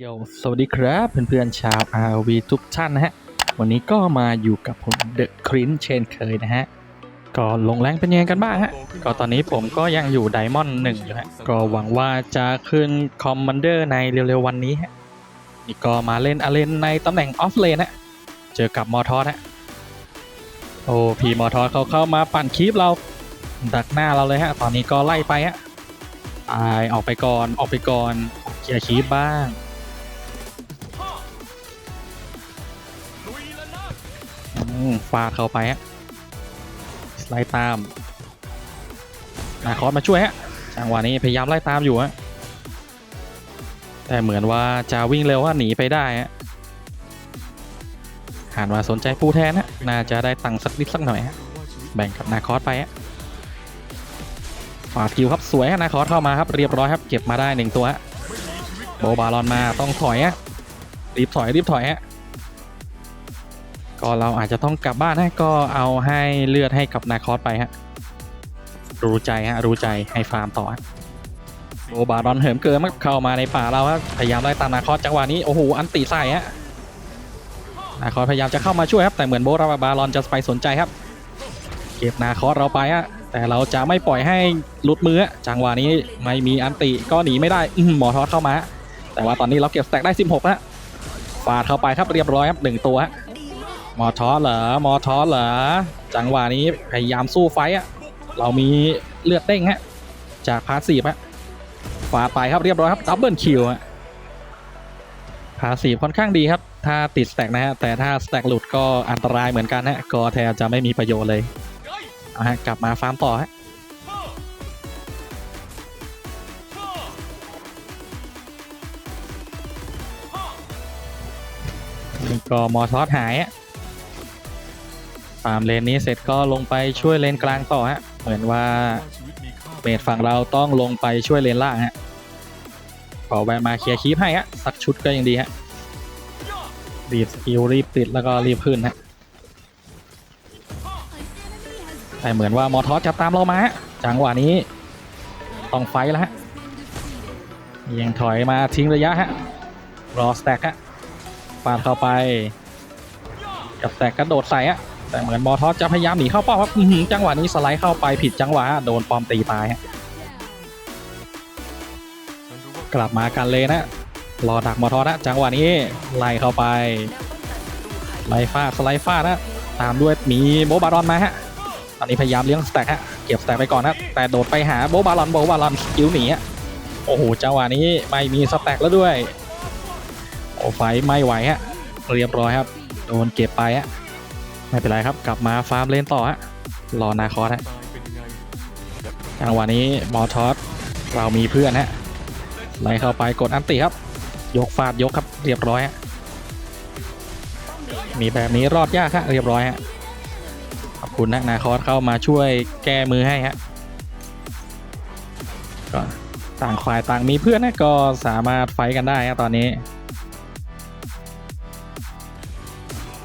โยสวัสดีครับเพื่อนๆชาว RV ทุกท่านนะฮะ วันนี้ก็มาอยู่กับผมเดอะครินเช่นเคยนะฮะ ก็ลงแรงเป็นยังไงกันบ้างฮะ ก็ตอนนี้ผมก็ยังอยู่ไดมอนด์หนึ่งอยู่ฮะ ก็หวังว่าจะขึ้นคอมมานเดอร์ในเร็วๆวันนี้ฮะ นี่ก็มาเล่นอาเลนในตำแหน่งออฟเลนฮะ เจอกับมอทอสฮะ โอ้พีมอทอสเขาเข้ามาปั่นคีปเรา ดักหน้าเราเลยฮะ ตอนนี้ก็ไล่ไปฮะตายออกไปก่อนออกไปก่อนเคลียร์คีปบ้าง ฟาดเข้าไปฮะสไล่ตามนาคอสมาช่วยฮะจังหวะนี้พยายามไล่ตามอยู่ฮะแต่เหมือนว่าจะวิ่งเร็วว่าหนีไปได้ฮะหันมาสนใจผู้แทนฮะน่าจะได้ตังค์สักนิดสักหน่อยฮะแบ่งกับนาคอสไปฮะฝาดคิวครับสวยฮะนาคอสเข้ามาครับเรียบร้อยครับเก็บมาได้หนึ่งตัวฮะโบบาลอนมาต้องถอยฮะรีบถอยรีบถอยฮะ ก็เราอาจจะต้องกลับบ้านฮะก็เอาให้เลือดให้กับนาคอสไปฮะรู้ใจฮะรู้ใจให้ฟาร์มต่อโอบาดอนเหิมเกินมากเข้ามาในป่าเราฮะพยายามไล่ตามนาคอสจังหวะนี้โอ้โหอันตีใส่ฮะนาคอสพยายามจะเข้ามาช่วยครับแต่เหมือนโบราบาลอนจะไปสนใจครับ เก็บนาคอสเราไปฮะแต่เราจะไม่ปล่อยให้หลุดมือจังหวะนี้ไม่มีอันติก็หนีไม่ได้อืหมอทอสเข้ามา แต่ว่าตอนนี้เราเก็บสแต็กได้ 16ฮะฟาดเข้าไปครับเรียบร้อยครับหนึ่งตัวฮะ มอทอสเหรอมอทอสเหรอจังหวะนี้พยายามสู้ไฟอะเรามีเลือดเด้งฮะจากพาสีฟฮะฝาไปครับเรียบร้อยครับดับเบิลคิวฮะพาสีฟค่อนข้างดีครับ ถ้าติดสแต็กนะฮะแต่ถ้าสแต็กหลุดก็อันตรายเหมือนกันฮะก็แทบจะไม่มีประโยชน์เลยเอาฮะกลับมาฟาร์มต่อฮะก็มอทอสหายอะ ฟาร์มเลนนี้เสร็จก็ลงไปช่วยเลนกลางต่อฮะ เหมือนว่าเมดฝั่งเราต้องลงไปช่วยเลนล่างฮะขอแวะมาเคลียร์คีปให้ฮะสักชุดก็ยังดีฮะรีบสกิลรีบติดแล้วก็รีบขึ้นฮะแต่เหมือนว่ามอทอสจะตามเรามาฮะจังหวะนี้ต้องไฟแล้วฮะยังถอยมาทิ้งระยะฮะรอสแต็กฮะปาดเข้าไปกับแตกกระโดดใส่อะ แต่เหมือนมอทอสจะพยายามหนีเข้าเป้าครับจังหวะนี้สไลด์เข้าไปผิดจังหวะโดนปอมตีตายกลับมากันเลยนะรอดักมอทอสนะจังหวะนี้ไล่เข้าไปไล่ฟาดสไลด์ฟาดนะตามด้วยมีโบบารอนมาฮะตอนนี้พยายามเลี้ยงสแต็กฮะเก็บสแต็กไปก่อนนะแต่โดดไปหาโบบารอนโบบารอนสกิลหนีอะโอ้โหจังหวะนี้ไม่มีสแต็กแล้วด้วยโอ้ไฟไม่ไหวฮะเรียบร้อยครับ โดนเก็บไปฮะ ไม่เป็นไรครับ กลับมาฟาร์มเลนต่อฮะรอนาคอสฮะจังหวะนี้มอทอสเรามีเพื่อนฮะไล่เข้าไปกดอันติครับ ยกฟาดยกครับเรียบร้อยฮะมีแบบนี้รอดยากฮะเรียบร้อยฮะขอบคุณนะนาคอสเข้ามาช่วยแก้มือให้ฮะก็ต่างฝ่ายต่างมีเพื่อนนะก็สามารถไฟกันได้ฮะตอนนี้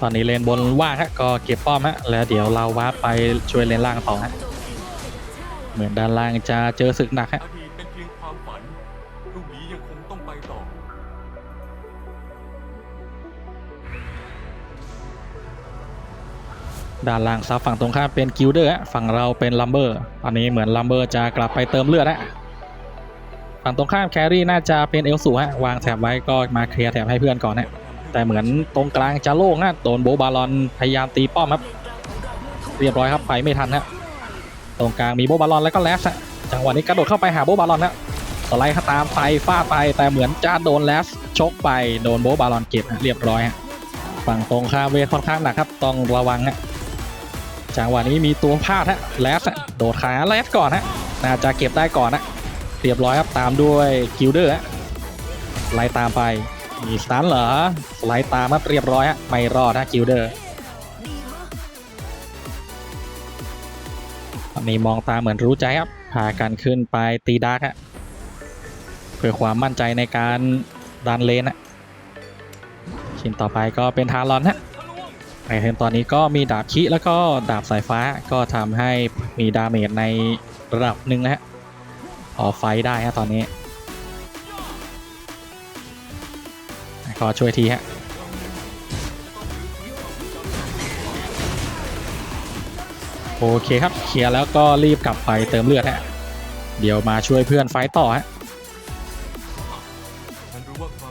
ตอนนี้เลนบนว่างฮะก็เก็บป้อมฮะแล้วเดี๋ยวเราวาร์ปไปช่วยเลนล่างต่อฮะเหมือนด้านล่างจะเจอศึกหนักฮะอดีตเป็นเพียงความฝันพรุ่งนี้ยังคงต้องไปต่อ ด้านล่างซับฝั่งตรงข้ามเป็นกิลเดอร์ฮะฝั่งเราเป็นลัมเบอร์ตอนนี้เหมือนลัมเบอร์จะกลับไปเติมเลือดฮะฝั่งตรงข้ามแครี่น่าจะเป็นเอลสูฮะวางแถบไว้ก็มาเคลียร์แถบให้เพื่อนก่อนฮะ แต่เหมือนตรงกลางจะโล่งฮะโดนโบบาลอนพยายามตีป้อมครับ เรียบร้อยครับไปไม่ทันฮะตรงกลางมีโบบาลอนแล้วก็แลสฮะจังหวะนี้กระโดดเข้าไปหาโบบาลอนฮะสไลด์ข้าตามไปฟาดไปแต่เหมือนจะโดนแลสชกไปโดนโบบาลอนเก็บฮะเรียบร้อยฮะฝั่งตรงข้ามเวค่อนข้างหนักครับต้องระวังฮะจังหวะนี้มีตัวพลาดฮะแลสอะโดดขาแลสก่อนฮะน่าจะเก็บได้ก่อนนะเรียบร้อยครับตามด้วยกิลเดอร์ฮะไล่ตามไป มีสตันเหรอไล่ตามครับเรียบร้อยฮะ ไม่รอดฮะกิลเดอร์ตอนนี้มองตาเหมือนรู้ใจครับ พากันขึ้นไปตีดาร์กฮะ เพื่อความมั่นใจในการดันเลนฮะชิ้นต่อไปก็เป็นทารอนฮะในเทมตอนนี้ก็มีดาบคิแล้วก็ดาบสายฟ้าก็ทำให้มีดาเมจในระดับหนึ่งนะฮะออกไฟได้ฮะตอนนี้ ขอช่วยทีฮะโอเคครับเคลียร์แล้วก็รีบกลับไปเติมเลือดฮะเดี๋ยวมาช่วยเพื่อนไฟต่อฮะ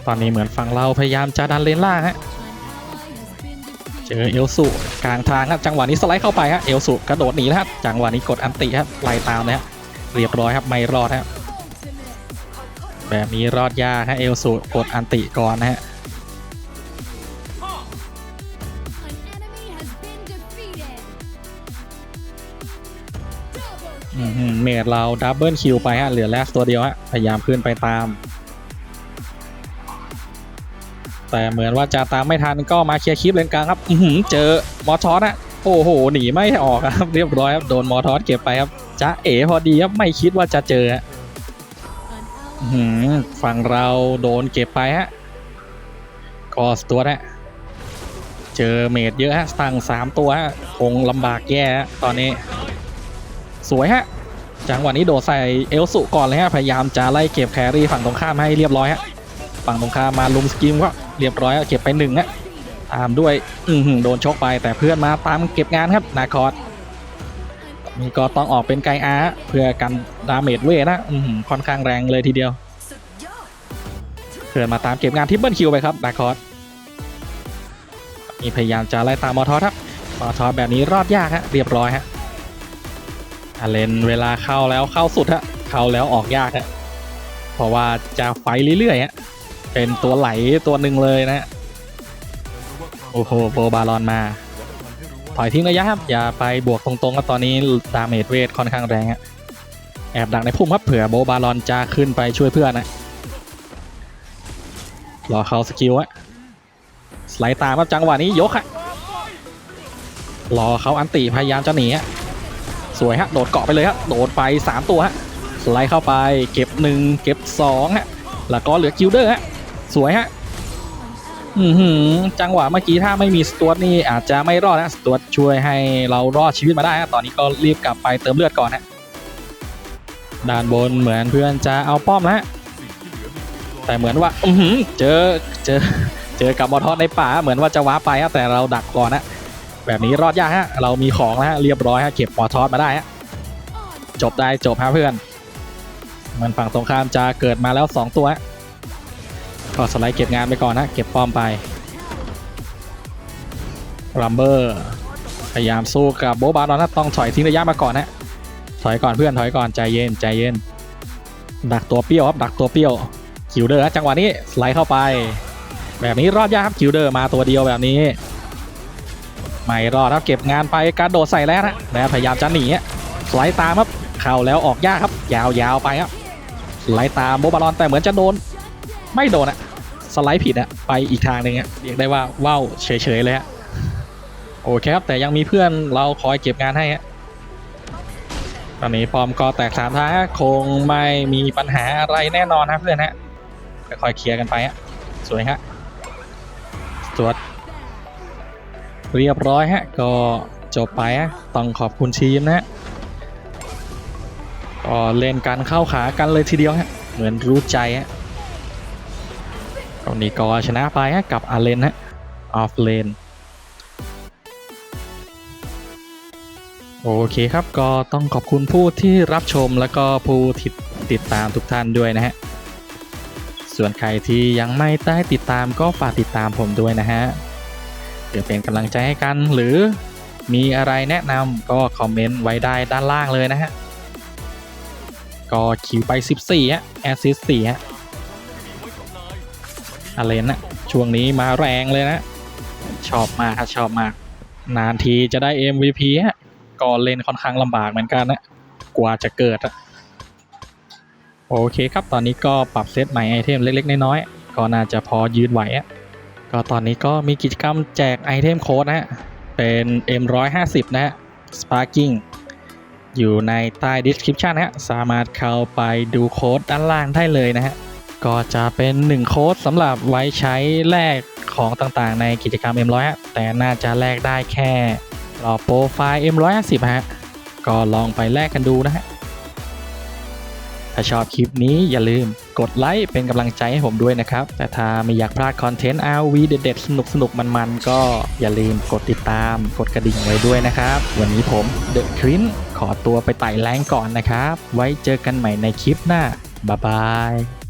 ตอนนี้เหมือนฝั่งเราพยายามจะดันเลนล่างฮะเจอเอลสุกลางทางครับจังหวะนี้สไลด์เข้าไปฮะเอลสุกระโดดหนีนะครับจังหวะนี้กดอันติครับไล่ตามนะฮะเรียบร้อยครับไม่รอดครับแบบนี้รอดยากฮะเอลสุกดอันติก่อนนะฮะ อื้อหือเมดเราดับเบิลคิวไปฮะ เหลือแลสตัวเดียวฮะ พยายามขึ้นไปตาม แต่เหมือนว่าจะตามไม่ทันก็มาเคลียร์คลิปเลนกลางครับ อื้อหือเจอมอทอสอะโอ้โห หนีไม่ออกครับ เรียบร้อยครับ โดนมอทอสเก็บไปครับจ้าเอ๋พอดีครับ ไม่คิดว่าจะเจอฮะอื้อหือฝั่งเราโดนเก็บไปฮะกอสตัวฮะเจอเมดเยอะฮะสั่งสามตัวฮะคงลำบากแย่ฮะตอนนี้ สวยฮะ จังหวะนี้โดดใส่เอลสุก่อนเลยฮะ พยายามจะไล่เก็บแครี่ฝั่งตรงข้ามให้เรียบร้อยฮะ ฝั่งตรงข้ามมาลุมสกิมก็เรียบร้อยเก็บไปหนึ่งนะตามด้วย อืโดนชกไปแต่เพื่อนมาตามเก็บงานครับนาคอสนี่ก็ต้องออกเป็นไกอาร์เพื่อกันดาเมจเวนะค่อนข้างแรงเลยทีเดียว เพื่อนมาตามเก็บงานทิปเปิลคิวไปครับนาคอสนี่พยายามจะไล่ตามมอทอสครับมอทอสแบบนี้รอดยากฮะเรียบร้อยฮะาเลนเวลาเข้าแล้วเข้าสุดฮะเข้าแล้วออกยากฮะเพราะว่าจะไฟเรื่อยๆฮะเป็นตัวไหลตัวหนึ่งเลยนะ โอ้โหโบบาลอนมา ถอยทิ้งระยะครับ อย่าไปบวกตรงๆครับตอนนี้ดาเมจเวทค่อนข้างแรงฮะแอบดักในพุ่มครับเผื่อโบบาลอนจะขึ้นไปช่วยเพื่อนนะรอเขาสกิลฮะสไลด์ตามครับจังหวะนี้ยกฮะรอเขาอันติพยายามจะหนีฮะ สวยฮะ โดดเกาะไปเลยฮะ โดดไป 3 ตัวฮะ สไลด์เข้าไป เก็บ 1 เก็บ2ฮะ แล้วก็เหลือกิลเดอร์ฮะ สวยฮะ อือหือจังหวะเมื่อกี้ถ้าไม่มีสตวตนี่อาจจะไม่รอดนะ สตวตช่วยให้เรารอดชีวิตมาได้ฮะ ตอนนี้ก็รีบกลับไปเติมเลือดก่อนฮะ ด้านบนเหมือนเพื่อนจะเอาป้อมแล้วแต่เหมือนว่า อือหือเจอ เจอ เจอกับมอทอสในป่า เหมือนว่าจะว้าไปฮะ แต่เราดักก่อนนะ แบบนี้รอดยากฮะ เรามีของแล้วฮะเรียบร้อยฮะเก็บมอทอสมาได้ฮะจบได้จบฮะเพื่อน มันฝั่งตรงข้ามจะเกิดมาแล้วสองตัวฮะก็สไลด์เก็บงานไปก่อนนะเก็บป้อมไปรัมเบอร์พยายามสู้กับโบบาร์นนะต้องถอยทิ้งระยะมาก่อนนะถอยก่อนเพื่อนถอยก่อนใจเย็นใจเย็น ดักตัวเปี้ยวครับดักตัวเปี้ยวคิวเดอร์ฮะจังหวะนี้สไลด์เข้าไป แบบนี้รอดยากครับคิวเดอร์มาตัวเดียวแบบนี้ ไม่รอดครับเก็บงานไปกระโดดใส่แล้วนะแล้วพยายามจะหนีสไลด์ตามครับเข้าแล้วออกยากครับ ยาวๆไปครับสไลด์ตามโบบาลอนแต่เหมือนจะโดน ไม่โดนอะสไลด์ผิดอะไปอีกทางหนึ่งอะเรียกได้ว่าว้าวเฉยๆเลยฮะโอเคครับแต่ยังมีเพื่อนเราคอยเก็บงานให้ฮะตอนนี้ปอมก็แตกสามทางคงไม่มีปัญหาอะไรแน่นอนนะเพื่อนฮะค่อยๆเคลียร์กันไปฮะสวยฮะตรวจ เรียบร้อยฮะ ก็จบไปฮะต้องขอบคุณทีมนะฮะก็เล่นกันเข้าขากันเลยทีเดียวฮะเหมือนรู้ใจฮะตอนนี้ก็ชนะไปฮะกับอาเลนฮะออฟเลนโอเคครับก็ต้องขอบคุณผู้ที่รับชมแล้วก็ผู้ที่ติดตามทุกท่านด้วยนะฮะ ส่วนใครที่ยังไม่ได้ติดตามก็ฝากติดตามผมด้วยนะฮะ เพื่อเป็นกำลังใจให้กัน หรือมีอะไรแนะนำก็คอมเมนต์ไว้ได้ด้านล่างเลยนะฮะ ก็คิวไป 14ฮะแอสซิส4ฮะอาเลนนะช่วงนี้มาแรงเลยนะ ชอบมากชอบมาก นานทีจะได้ MVP ฮะก็เล่นค่อนข้างลำบากเหมือนกันนะกว่าจะเกิดอะโอเคครับ ตอนนี้ก็ปรับเซตใหม่ไอเทมเล็ก ๆ น้อยๆก็น่าจะพอยืนไหวอะ ก็ตอนนี้ก็มีกิจกรรมแจกไอเทมโค้ดนะฮะ เป็น M150 นะฮะ Sparking อยู่ในใต้ description นะฮะ สามารถเข้าไปดูโค้ดด้านล่างได้เลยนะฮะ ก็จะเป็น 1 โค้ดสำหรับไว้ใช้แลกของต่างๆ ในกิจกรรม M100 ฮะ แต่น่าจะแลกได้แค่รอโปรไฟล์ M150 ฮะ ก็ลองไปแลกกันดูนะฮะ ถ้าชอบคลิปนี้อย่าลืมกดไลค์เป็นกำลังใจให้ผมด้วยนะครับ แต่ถ้าไม่อยากพลาดคอนเทนต์ RV เด็ดๆ สนุกสนุกมันๆ ก็อย่าลืมกดติดตามกดกระดิ่งไว้ด้วยนะครับ วันนี้ผมเดอะครินขอตัวไปไต่แรงก่อนนะครับ ไว้เจอกันใหม่ในคลิปหน้าบ๊ายบาย